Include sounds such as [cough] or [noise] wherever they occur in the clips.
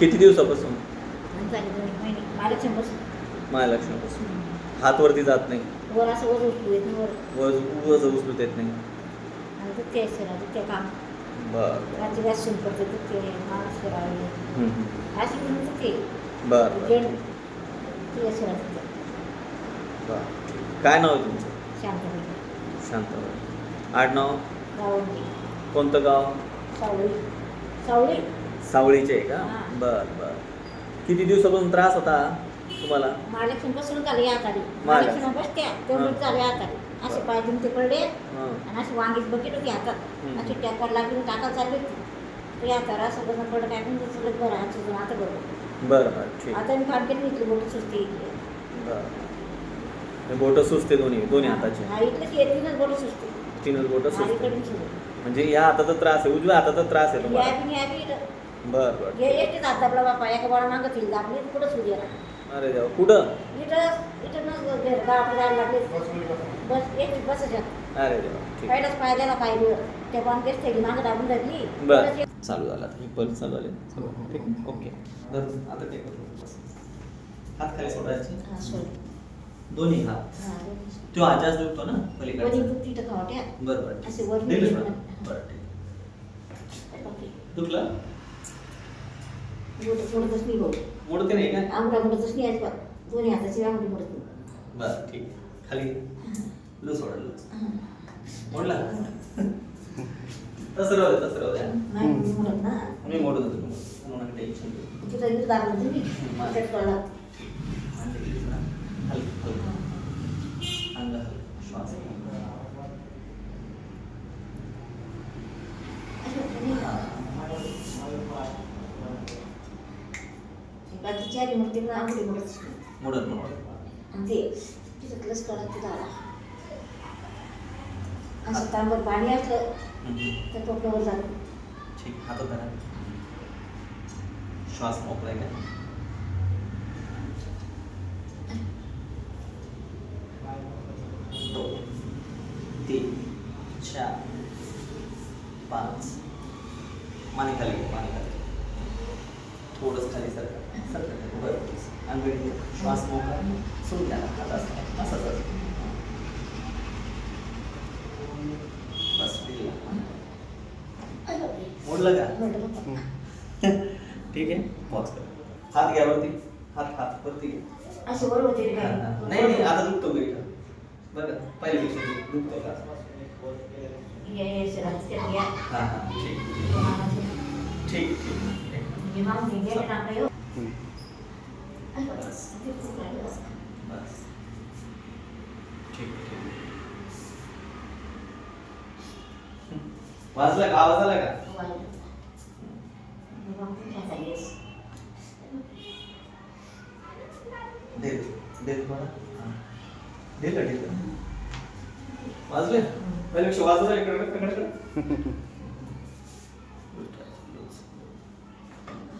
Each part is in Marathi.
किती दिवसापासून? आणि झाले दोन एक महिने महालक्ष्मी बसून महालक्ष्मीपासून हात वरती जात नाही. वर असं वर येत वर. वज वज उचलू देत नाही. आणि दुखते सर दुखते काम. बर रात्री व्यास माणूस करावे. अशी बर ती सर बर. काय नाव आहे तुमचं? शांत होते शांत आडनाव? गावंडी. कोणतं गाव? सावळी. सावळी? सावळीचे आहे का? हा. बर बर. किती दिवसापासून त्रास होता तुम्हाला? महालक्ष्मी बसून चालू या आताडी. महालक्ष्मी. महालक्ष्मी बसत्या तेवढी चालू या आताडी. असे पाय दुमते पडले. हां. आणि अशी वांगीच बकेट होती हातात हम्म. अशी टॅकर लागली टाका चालली होती. या तर असं बसून पडलं काय पण सगळं बरं आता बरोबर बरं बरं ठीक. आता मी फाटकेत घेतली मोठी सुस्ती बरं. बोट सुचते दोन्ही दोन्ही हाताचे. हा इथलं येतीनच बोट सुस्ती तीनच बोट सुचते सुरू म्हणजे या हाताचा त्रास आहे उजव्या हाताचा त्रास आहे तुम्हाला. बरं बरं. हे एकटीच हात दाबला बापा एका बाळा मागं तिला दाबली कुठं सुरू गेला अरे देवा कुठं? इथं इथं नस घर गावाकडे जायला लागले. बस एक बसायच्यात अरे देवा ठीक पहिलाच पाहिजे त्या बॉम्बेच थैली मागं दाबून धरली. बरं. परत एक- चालू झाला आता. हे परत चालू झाले? चलो ठीक आहे. ओके. धर आता टेक बस. हात खाली सोडायचे? हा, सोड. दोन्ही हात. हा, दोन्ही. तो आजाच दुखतो ना वरी पलीकडचा बुक तिथं खावट्या बरं बरं ठीक. असे वर दिलं नेले ना? ना. बरं ठीक ओके. दुखलं? बोट सोडतच नाही भाऊ मोडते नाही का आमटा मोडतच नाही अजिबात दोन्ही हाताची आमटी मोडत नाही बरं ठीक आहे. खाली लो सोडा लो हा. मोडला तसं राहू दे तसं राहू द्या नाही मी मोडत ना मी मोडत होतो तुम्हाला नका टेन्शन घेऊ तिथं इथं दाबलं तुम्ही हम्म. त्याच्यात कळला आणि ते इकडे ना, हलकं हलकं अंग हलकं श्वास बाकीची आली मग तिकडं आंघोळी मोडत मोडत मोडत आणि ते तिथतलंच कळा तिथं आला. असं तांबर पाणी असलं तर टोपल्यावर जातं. ठीक हातात धरा श्वास आहे का? दोन तीन चार पाच. माने खाली माने खाली थोडंच खाली सरका अंगडी श्वास मोकळा सोडून हात असंच बस मोडलं का. ठीक आहे. पॉज कर हात घ्या वरती हात हात वरती घ्या असं बरोबर नाही नाही आता दुखतो का इथं बरं का पहिल्यापेक्षा दुख- दुखतो का हा हा ठीक ठीक ठीक वाजला का? आवाज आला का? दे मला दे वाजले. पहिल्यापेक्षा वाजला इकडे इकडे इकडे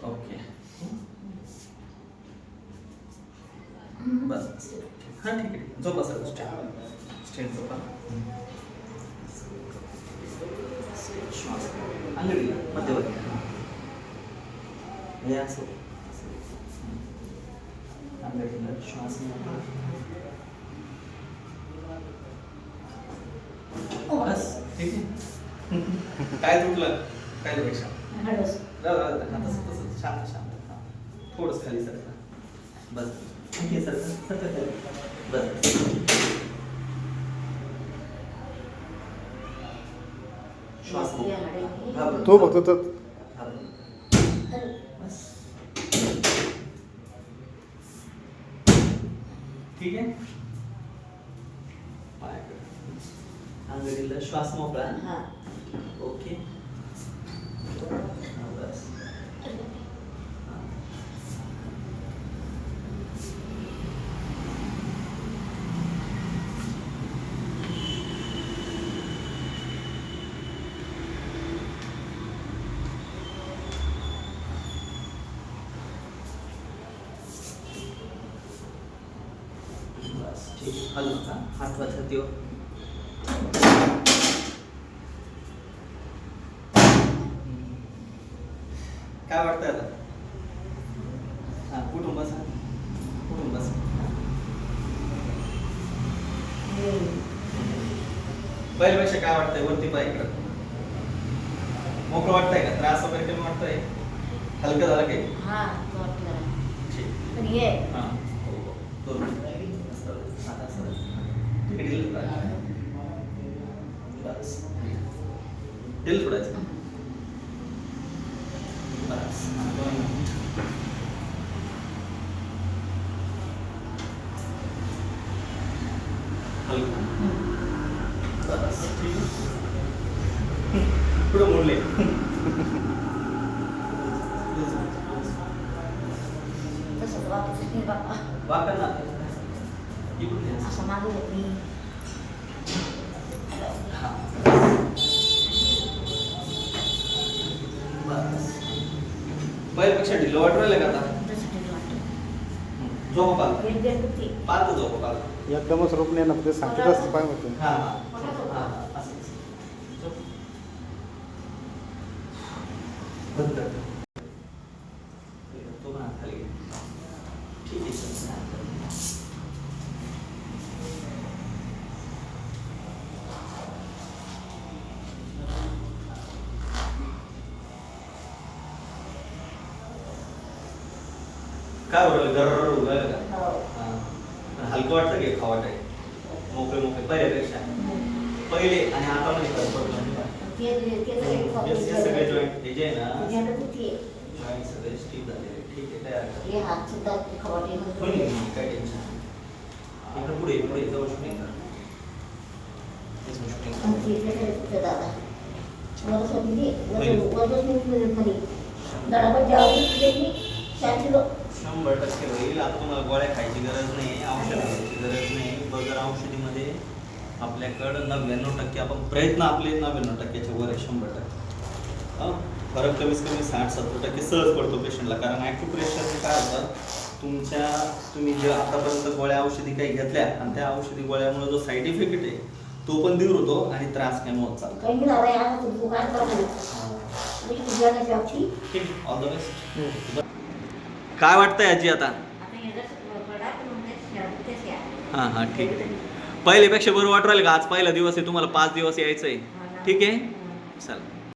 ओके बस हा ठीक आहे सर मध्यवर्ती. हे. असं. अंगडीला श्वास मोकळा. बस. ठीक आहे. [laughs] काय तुटलं? काय पेक्षा शांत शांत. थोडंसं खाली सरका. बस. ठीक आहे सरका. सरका खाली बस श्वास या हाडाने. घाबरू तो फक्त तर घाबरू. हळू. बस ठीक आहे पायाकडे. अंगडीला श्वास मोकळा हा. ओके हा, बस हा. बस ठीक हलू नका हात वर छातीवर काय वाटतं आता? हां कुठून बसा? कुठून बसा? पहिल्यापेक्षा काय वाटतंय वरती पाय इकडं? मोकळं वाटतंय का? त्रास वगैरे कमी वाटतंय? हलकं झालं काही? हा ठीक. हे हां हो हो दोन मिनिटं. असं, आता असं. तिकडे ढील सोडायचं. बस ढील सोडायचं बस दोन मिनिटं. हलकं बस पहिल्यापेक्षा ढिलं वाटू राहिलं का आता? तसं ठीक वाटतं झोप पाल. एक दीड दुखते पाहतो झोप पाल. एकदमच रोप नाही ना ते सांगते तसं पाय होते. असं, असं. बंद. ठीक आहे काय उरलं गरर उरलं का? हो. हलकं वाटतं की खावाट आहे मोकळे मोकळे पहिल्यापेक्षा. पहिले आणि आता फरक पडतो. म्हणजे काय? ते सगळे हे सगळे जॉईंट हे जे आहे ना जॉईंट सगळे झालेले. ठीक आहे काय हरकत काय टेन्शन इकडे पुढे पुढे shooting करतो. दादा. शंभर टक्के होईल. आता तुम्हाला गोळ्या खायची गरज नाही औषध घ्यायची गरज नाही. बगर औषधीमध्ये आपल्याकडं नव्याण्णव टक्के आपण प्रयत्न आपले नव्याण्णव टक्क्याच्या वर आहे शंभर टक्के. हं? फरक कमीत कमी साठ सत्तर टक्के सहज पडतो पेशंटला कारण ॲक्युप्रेशरचे काय होतं? तुमच्या तुम्ही जे आतापर्यंत गोळ्या औषधी काही घेतल्या आणि त्या औषधी गोळ्यामुळे जो साईड इफेक्ट आहे तो पण दूर होतो आणि त्रास कमी होत चालतो. ऑल द बेस्ट काय वाटतंय आजी आता? आता हे हां हां ठीक. आहे पहिल्यापेक्षा बरं वाटू राहिलं का? आज पहिला दिवस आहे तुम्हाला पाच दिवस यायचं आहे ठीक आहे? चला.